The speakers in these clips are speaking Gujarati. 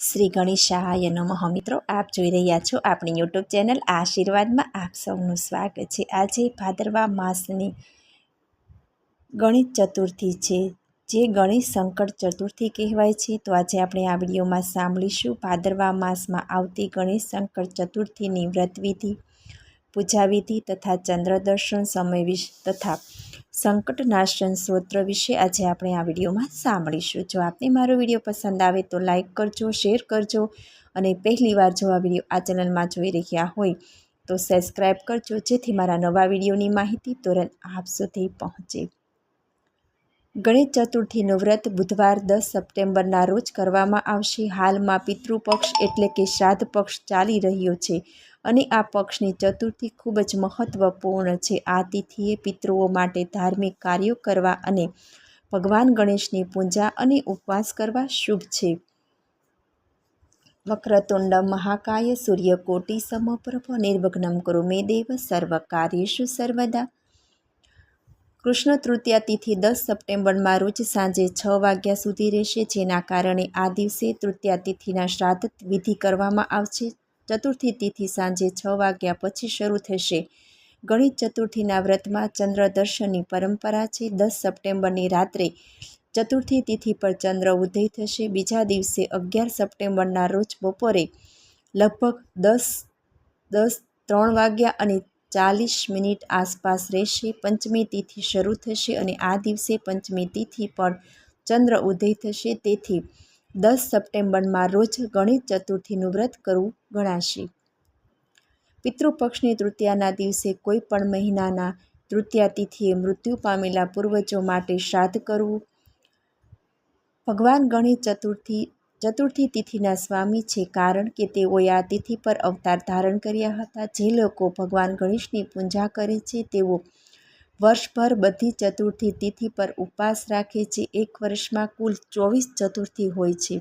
શ્રી ગણેશાય નમઃ. મિત્રો, આપ જોઈ રહ્યા છો આપણી યુટ્યુબ ચેનલ આશીર્વાદમાં આપ સૌનું સ્વાગત છે. આજે ભાદરવા માસની ગણેશ ચતુર્થી છે. જે ગણેશ સંકટ ચતુર્થી કહેવાય છે. તો આજે આપણે આ વિડીયોમાં સાંભળીશું ભાદરવા માસમાં આવતી ગણેશ સંકટ ચતુર્થીની વ્રતવિધિ, પૂજાવિધિ તથા ચંદ્ર દર્શન સમય તથા સંકટનાશન સ્ત્રોત્ર વિશે આજે આપણે આ વિડીયોમાં સાંભળીશું. જો આપને મારો વીડિયો પસંદ આવે તો લાઇક કરજો, શેર કરજો અને પહેલીવાર જો આ વીડિયો આ ચેનલમાં જોઈ રહ્યા હોય તો સબસ્ક્રાઈબ કરજો, જેથી મારા નવા વિડીયોની માહિતી તુરંત આપ સુધી પહોંચે. ગણેશ ચતુર્થીનું વ્રત બુધવાર દસ સપ્ટેમ્બરના રોજ કરવામાં આવશે. હાલમાં પિતૃપક્ષ એટલે કે શ્રાદ્ધ પક્ષ ચાલી રહ્યો છે. અને આ પક્ષની ચતુર્થી ખૂબ જ મહત્વપૂર્ણ છે. આ તિથિએ પિતૃઓ માટે ધાર્મિક કાર્યો કરવા અને ભગવાન ગણેશની પૂજા અને ઉપવાસ કરવા શુભ છે. વક્રતુંડ મહાકાય સૂર્યકોટી સમપ્રભ નિર્વઘ્નમ કુરુ મે દેવ સર્વ કાર્યેશુ સર્વદા. કૃષ્ણ તૃતીયા તિથિ દસ સપ્ટેમ્બરમાં રોજ સાંજે છ વાગ્યા સુધી રહેશે, જેના કારણે આ દિવસે તૃતીયા તિથિના શ્રાદ્ધ વિધિ કરવામાં આવશે. ચતુર્થી તિથિ સાંજે છ વાગ્યા પછી શરૂ થશે. ગણિત ચતુર્થીના વ્રતમાં ચંદ્ર દર્શનની પરંપરા છે. દસ સપ્ટેમ્બરની રાત્રે ચતુર્થી તિથિ પર ચંદ્ર ઉદય થશે. બીજા દિવસે અગિયાર સપ્ટેમ્બરના રોજ બપોરે લગભગ દસ દસ, ત્રણ વાગ્યા અને ચાલીસ મિનિટ આસપાસ રહેશે. પંચમી તિથિ શરૂ થશે અને આ દિવસે પંચમી તિથિ પર ચંદ્ર ઉદય થશે. તેથી દસ સપ્ટેમ્બરમાં રોજ ગણેશ ચતુર્થીનું વ્રત કરવું ગણાશે. પિતૃપક્ષની તૃતીયાના દિવસે કોઈ પણ મહિનાના તૃતીયા તિથિએ મૃત્યુ પામેલા પૂર્વજો માટે શ્રાદ્ધ કરવું. ભગવાન ગણેશ ચતુર્થી ચતુર્થી તિથિના સ્વામી છે કારણ કે તેઓએ આ તિથિ પર અવતાર ધારણ કર્યા હતા. જે લોકો ભગવાન ગણેશની પૂજા કરે છે, તેઓ વર્ષભર બધી ચતુર્થી તિથિ પર ઉપવાસ રાખે છે. એક વર્ષમાં કુલ ચોવીસ ચતુર્થી હોય છે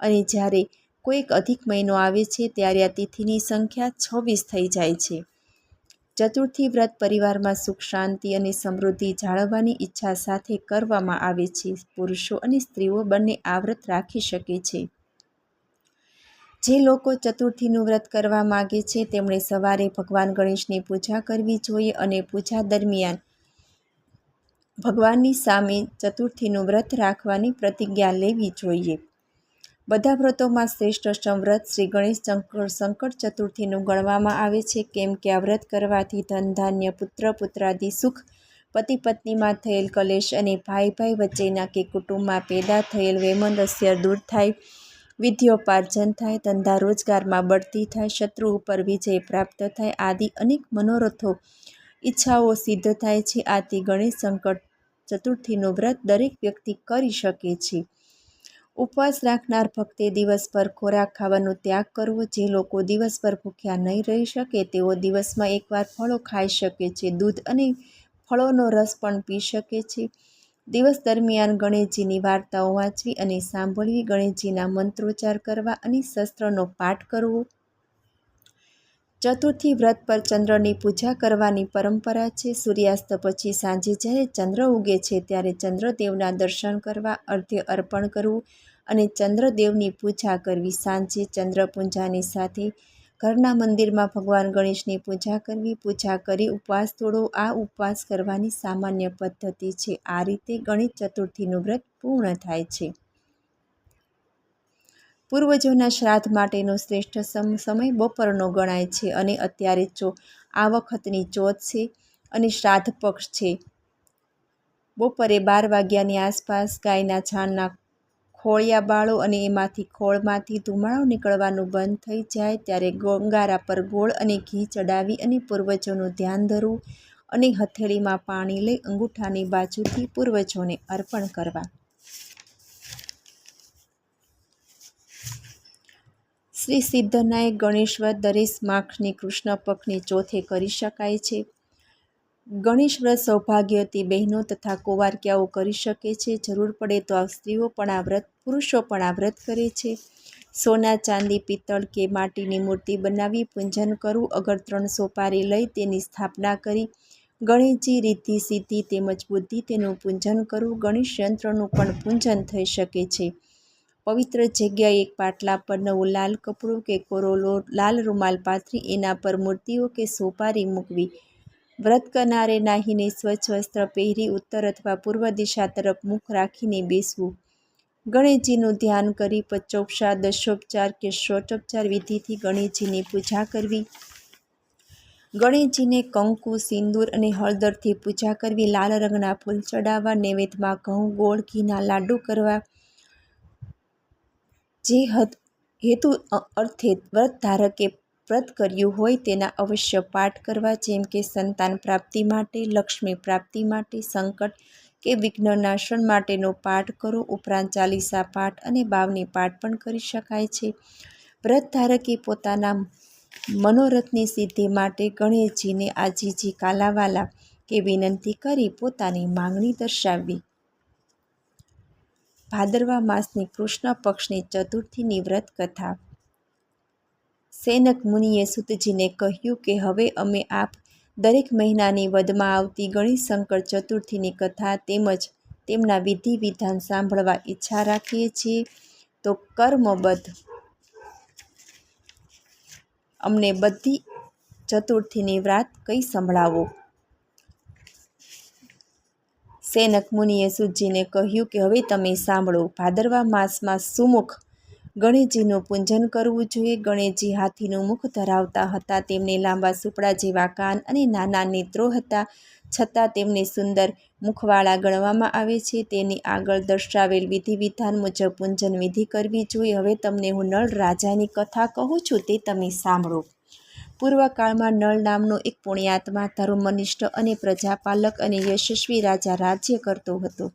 અને જ્યારે કોઈક અધિક મહિનો આવે છે ત્યારે આ તિથિની સંખ્યા છવ્વીસ થઈ જાય છે. ચતુર્થી વ્રત પરિવારમાં સુખ, શાંતિ અને સમૃદ્ધિ જાળવવાની ઈચ્છા સાથે કરવામાં આવે છે. પુરુષો અને સ્ત્રીઓ બંને આ વ્રત રાખી શકે છે. જે લોકો ચતુર્થીનું વ્રત કરવા માગે છે, તેમણે સવારે ભગવાન ગણેશની પૂજા કરવી જોઈએ અને પૂજા દરમિયાન ભગવાનની સામે ચતુર્થીનું વ્રત રાખવાની પ્રતિજ્ઞા લેવી જોઈએ. બધા વ્રતોમાં શ્રેષ્ઠ સંવ્રત શ્રી ગણેશ સંકટ ચતુર્થીનું ગણવામાં આવે છે. કેમ કે આ વ્રત કરવાથી ધન, ધાન્ય, પુત્ર, પુત્રાદિ, સુખ, પતિ, પત્નીમાં થયેલ કલેશ અને ભાઈ ભાઈ વચ્ચેના કે કુટુંબમાં પેદા થયેલ વૈમનસ્ય દૂર થાય, વિદ્યોપાર્જન થાય, ધંધા રોજગારમાં બઢતી થાય, શત્રુ ઉપર વિજય પ્રાપ્ત થાય આદિ અનેક મનોરથો, ઈચ્છાઓ સિદ્ધ થાય છે. આથી ગણેશ સંકટ ચતુર્થીનું વ્રત દરેક વ્યક્તિ કરી શકે છે. ઉપવાસ રાખનાર ભક્તે દિવસભર ખોરાક ખાવાનો ત્યાગ કરવો, જે લોકો દિવસભર ભૂખ્યા નહીં રહી શકે, તેઓ દિવસમાં એકવાર ફળો ખાઈ શકે છે, દૂધ અને ફળોનો રસ પણ પી શકે છે. દિવસ દરમિયાન ગણેશજીની વાર્તાઓ વાંચવી અને સાંભળવી, ગણેશજીના મંત્રોચ્ચાર કરવા અને શસ્ત્રનો પાઠ કરવો ચતુર્થી વ્રત પર ચંદ્રની પૂજા કરવાની પરંપરા છે. સૂર્યાસ્ત પછી સાંજે જ્યારે ચંદ્ર ઉગે છે ત્યારે ચંદ્રદેવના દર્શન કરવા અર્ધ્ય અર્પણ કરવું અને ચંદ્રદેવની પૂજા કરવી. સાંજે ચંદ્રપૂંજાની સાથે ઘરના મંદિરમાં ભગવાન ગણેશની પૂજા કરવી, પૂજા કરી ઉપવાસ તોડો. આ ઉપવાસ કરવાની સામાન્ય પદ્ધતિ છે. આ રીતે ગણેશ ચતુર્થીનું વ્રત પૂર્ણ થાય છે. પૂર્વજોના શ્રાદ્ધ માટેનો શ્રેષ્ઠ સમય બપોરનો ગણાય છે અને અત્યારે ચો આ વખતની ચોથ છે અને શ્રાદ્ધ પક્ષ છે. બપોરે બાર વાગ્યાની આસપાસ ગાયના છાણના ખોળિયા બાળો અને એમાંથી ખોળમાંથી ધુમાડો નીકળવાનું બંધ થઈ જાય ત્યારે ગંગારા પર ગોળ અને ઘી ચડાવી અને પૂર્વજોનું ધ્યાન ધરવું અને હથેળીમાં પાણી લઈ અંગૂઠાની બાજુથી પૂર્વજોને અર્પણ કરવા. શ્રી સિદ્ધનાયક ગણેશવ્રત દરેશ માખની કૃષ્ણ પક્ષની ચોથે કરી શકાય છે. ગણેશવ્રત સૌભાગ્યવતી બહેનો તથા કોવારક્યાઓ કરી શકે છે. જરૂર પડે તો આ સ્ત્રીઓ પણ આ વ્રત, પુરુષો પણ આ વ્રત કરે છે. સોના, ચાંદી, પિત્તળ કે માટીની મૂર્તિ બનાવી પૂજન કરવું, અગર ત્રણ સોપારી લઈ તેની સ્થાપના કરી, ગણેશજી રીતિ સિદ્ધિ તેમજ બુદ્ધિ તેનું પૂજન કરવું, ગણેશ યંત્રનું પણ પૂજન થઈ શકે છે. પવિત્ર જગ્યાએ એક પાટલા પર નવું લાલ કપડું કે કોરોલો લાલ રૂમાલ પાથરી એના પર મૂર્તિઓ કે સોપારી મૂકવી. વ્રત કરનારે નાહીને સ્વચ્છ વસ્ત્ર પહેરી ઉત્તર અથવા પૂર્વ દિશા તરફ મુખ રાખીને બેસવું. ગણેશજીનું ધ્યાન કરી પચોપચાર, દશોપચાર કે ષોડશોપચાર વિધિથી ગણેશજીની પૂજા કરવી. ગણેશજીને કંકુ, સિંદૂર અને હળદરથી પૂજા કરવી, લાલ રંગના ફૂલ ચડાવવા, નૈવેદ્યમાં ઘઉં, ગોળ, ઘીના લાડુ કરવા જે હેતુ અર્થે વ્રત ધારકે વ્રત કર્યું હોય તેના અવશ્ય પાઠ કરવા, જેમ કે સંતાન પ્રાપ્તિ માટે, લક્ષ્મી પ્રાપ્તિ માટે, સંકટ કે વિઘ્નનાશન માટેનો પાઠ કરો, ઉપરાંત ચાલીસા પાઠ અને બાવની પાઠ પણ કરી શકાય છે. વ્રત ધારકે પોતાના મનોરથની સિદ્ધિ માટે ગણેશજીને આજીજી કાલાવાલા કે વિનંતી કરી પોતાની માંગણી દર્શાવવી. ભાદરવા માસની કૃષ્ણ પક્ષની ચતુર્થીની વ્રત કથા. સેનક મુનિએ સુતજીને કહ્યું કે હવે અમે આપ દરેક મહિનાની વધમાં આવતી ગણેશશંકર ચતુર્થીની કથા તેમજ તેમના વિધિ વિધાન સાંભળવા ઈચ્છા રાખીએ છીએ, તો કર્મબદ્ધ. અમને બધી ચતુર્થીની વ્રત કઈ સંભળાવો. સૈનક મુનિએ સુજીને કહ્યું કે હવે તમે સાંભળો, ભાદરવા માસમાં સુમુખ ગણેશજીનું પૂજન કરવું જોઈએ. ગણેશજી હાથીનું મુખ ધરાવતા હતા, તેમને લાંબા સુપડા જેવા કાન અને નાના નેત્રો હતા. છતાં તેમને સુંદર મુખવાળા ગણવામાં આવે છે. તેની આગળ દર્શાવેલ વિધિ વિધાન મુજબ પૂજન વિધિ કરવી જોઈએ. હવે તમને હું નળ રાજાની કથા કહું છું, તે તમે સાંભળો. પૂર્વકાળમાં નળ નામનો એક પુણ્યાત્મા, ધર્મનિષ્ઠ અને પ્રજાપાલક અને યશસ્વી રાજા રાજ્ય કરતો હતો.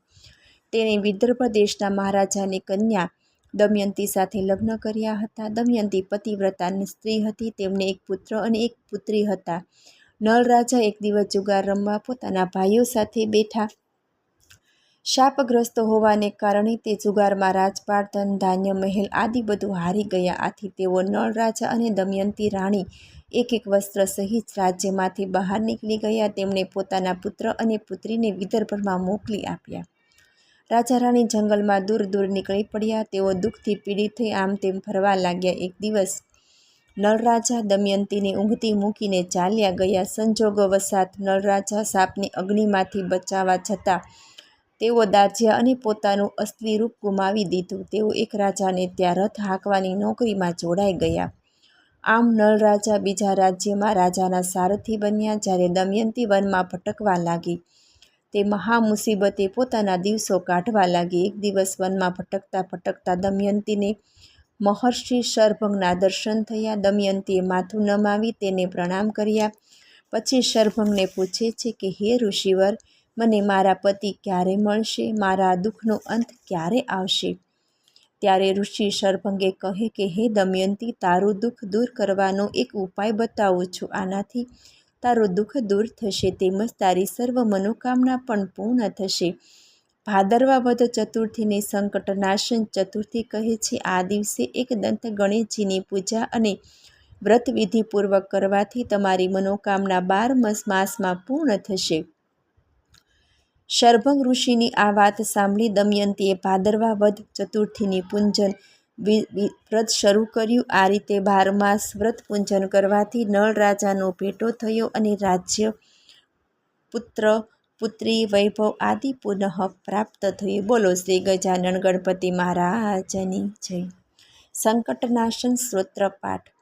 તેણે વિદર્ભ દેશના મહારાજાની કન્યા દમયંતી સાથે લગ્ન કર્યા હતા. દમયંતી પતિવ્રતાની સ્ત્રી હતી. તેમને એક પુત્ર અને એક પુત્રી હતા. નળ રાજા એક દિવસ જુગાર રમવા પોતાના ભાઈઓ સાથે બેઠા શાપગ્રસ્ત હોવાને કારણે તે જુગારમાં રાજપાટ, ધન, ધાન્ય, મહેલ આદિ બધું હારી ગયા. આથી તેઓ નળ રાજા અને દમયંતી રાણી એક એક વસ્ત્ર સહિત રાજ્યમાંથી બહાર નીકળી ગયા. તેમણે પોતાના પુત્ર અને પુત્રીને વિદર્ભમાં મોકલી આપ્યા. રાજા રાણી જંગલમાં દૂર દૂર નીકળી પડ્યા. તેઓ દુઃખથી પીડિત થઈ આમ તેમ ફરવા લાગ્યા. એક દિવસ નળરાજા દમયંતીને ઊંઘતી મૂકીને ચાલ્યા ગયા. સંજોગો વસાત નળરાજા સાપની અગ્નિમાંથી બચાવવા જતાં તેઓ દાઝ્યા અને પોતાનું અસલી રૂપ ગુમાવી દીધું. તેઓ એક રાજાને ત્યાં રથ હાંકવાની નોકરીમાં જોડાઈ ગયા. આમ નળરાજા બીજા રાજ્યમાં રાજાના સારથી બન્યા, જ્યારે દમયંતી વનમાં ભટકવા લાગી. તે મહા મુસીબતે પોતાના દિવસો કાઢવા લાગી. એક દિવસ વનમાં ભટકતા ભટકતા દમયંતીને મહર્ષિ શરભંગના દર્શન થયા. દમયંતીએ માથું નમાવી તેને પ્રણામ કર્યા. પછી શરભંગને પૂછે છે કે, હે ઋષિવર મને મારા પતિ ક્યારે મળશે? મારા દુઃખનો અંત ક્યારે આવશે? ત્યારે ઋષિ સર્ભંગે કહે કે, હે દમયંતી, તારું દુઃખ દૂર કરવાનો એક ઉપાય બતાવું છું. આનાથી તારું દુઃખ દૂર થશે. તેમજ તારી સર્વ મનોકામના પણ પૂર્ણ થશે. ભાદરવા વધ ચતુર્થીને સંકટનાશન ચતુર્થી કહે છે, આ દિવસે એક દંત ગણેશજીની પૂજા અને વ્રત વિધિપૂર્વક કરવાથી તમારી મનોકામના બાર માસમાં પૂર્ણ થશે. શરભંગ ઋષિની આ વાત સાંભળી દમયંતીએ ભાદરવા વધ ચતુર્થીની પૂંજન વ્રત શરૂ કર્યું. આ રીતે બાર માસ વ્રત પૂંજન કરવાથી નળ રાજાનો ભેટો થયો અને રાજ્ય પુત્ર, પુત્રી, વૈભવ આદિ પુનઃ પ્રાપ્ત થયું. બોલો શ્રી ગજાનન ગણપતિ મહારાજની જય. સંકટનાશન સ્ત્રોત્ર પાઠ.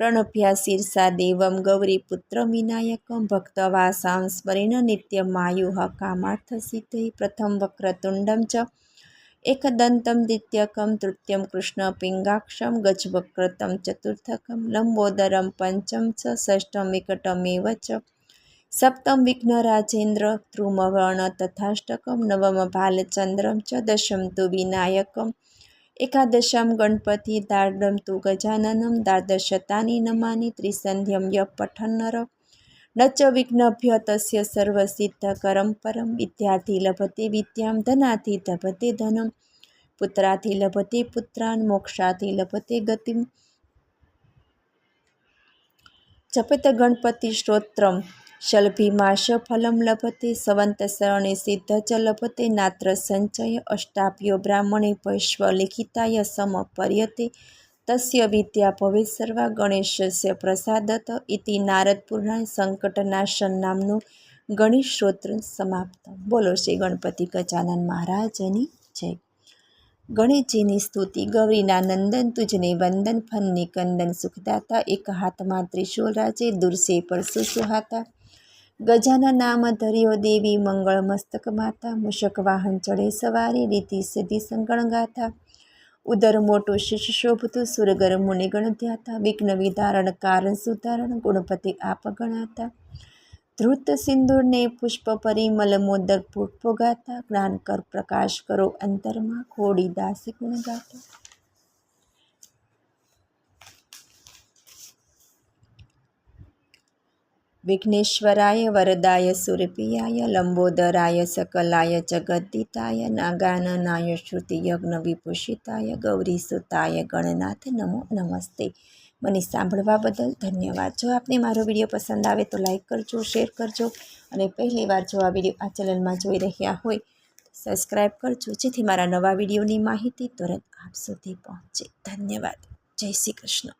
પ્રણભ્યા શીર્ષા દેવમ ગૌરીપુત્ર વિનાયકમ ભક્તવાસાં સ્મરેણ કામાર્થ કામાર્થસિદ્ધૈ પ્રથમ વક્રતુંડમ ચ એકદંતમ દ્વિતીયકમ કૃષ્ણ પિંગાક્ષમ ગજવક્રતમ ચતુર્થકમ લંબોદરમ પંચમ ચ ષષ્ઠમ વિકટમેવ ચ સપ્તમ વિઘ્નરાજેન્દ્ર ધ્રુમવર્ણ તથાષ્ટકમ નવમ ભાલચંદ્રમ ચ દશમ તુ વિનાયકમ એકાદશમ, ગણપતિ દાર્ઢમ તુ ગજાનનમ દ્વાદશતાની નમાની, ત્રિસંધ્યમ ય પઠન્નર નચ વિઘ્નભ્ય તસ્ય સર્વસિદ્ધકરમ પરમ, વિદ્યાર્થી લભતે વિદ્યામ, ધનાથી ધભતે ધનમ, પુત્રાથી લભતે પુત્રાન, મોક્ષાથી લભતે ગતિમ જપત ગણપતિ સ્તોત્રમ. શલભીમાશ ફલમ લભતે સવંતસરણે સિદ્ધ ચ લભતે, નાત્ર સંચય અષ્ટાપ્યો બ્રાહ્મણે પૈશ્વ લિખિતાય સમપર્યતે તસ્ય વિદ્યા ભવે સર્વા ગણેશસ્ય પ્રસાદત ઇતિ નારદ પુરાણ સંકટનાશન નામનું ગણેશ સ્તોત્ર સમાપ્ત બોલો શ્રી ગણપતિ ગજાનન મહારાજની જય. ગણેશજીની સ્તુતિ, ગૌરીના નંદન, તુજને વંદન ફનની કંદન, સુખદાતા, એક હાથમાં ત્રિશૂળ રાજે દુર્સે પર સુસુહાતા. ગજાના નામ ધર્યો દેવી, મંગળ મસ્તક માતા મુશક વાહન ચડે સવારી, રીતિ સિદ્ધિ સંગણ ગાથા. ઉદર મોટું શિશ શોભતું, સુરગર મુનિગણ ધ્યાતા, વિઘ્ન વિધારણ કારણ સુધારણ, ગુણપતિ આપ ગણાતા. ધ્રુત સિંદૂરને પુષ્પ પરિમલ મોદક પુષ્પો ગાતા જ્ઞાન કર પ્રકાશ કરો અંતરમાં ખોડી દાસી ગુણ ગાતા વિઘ્નેશ્વરાય વરદાય સુરપિયાય લંબોદરાય સકલાય જગદ્દિતાય નાગાનનાય શ્રુતિ યજ્ઞ વિભૂષિતાય ગૌરીસુતાય ગણનાથ નમો નમસ્તે. મને સાંભળવા બદલ ધન્યવાદ. જો આપને મારો વીડિયો પસંદ આવે તો લાઇક કરજો, શેર કરજો અને પહેલીવાર જો આ વીડિયો આ ચેનલમાં જોઈ રહ્યા હોય સબસ્ક્રાઈબ કરજો. જેથી મારા નવા વિડીયોની માહિતી તુરંત આપ સુધી પહોંચે. ધન્યવાદ. જય શ્રી કૃષ્ણ.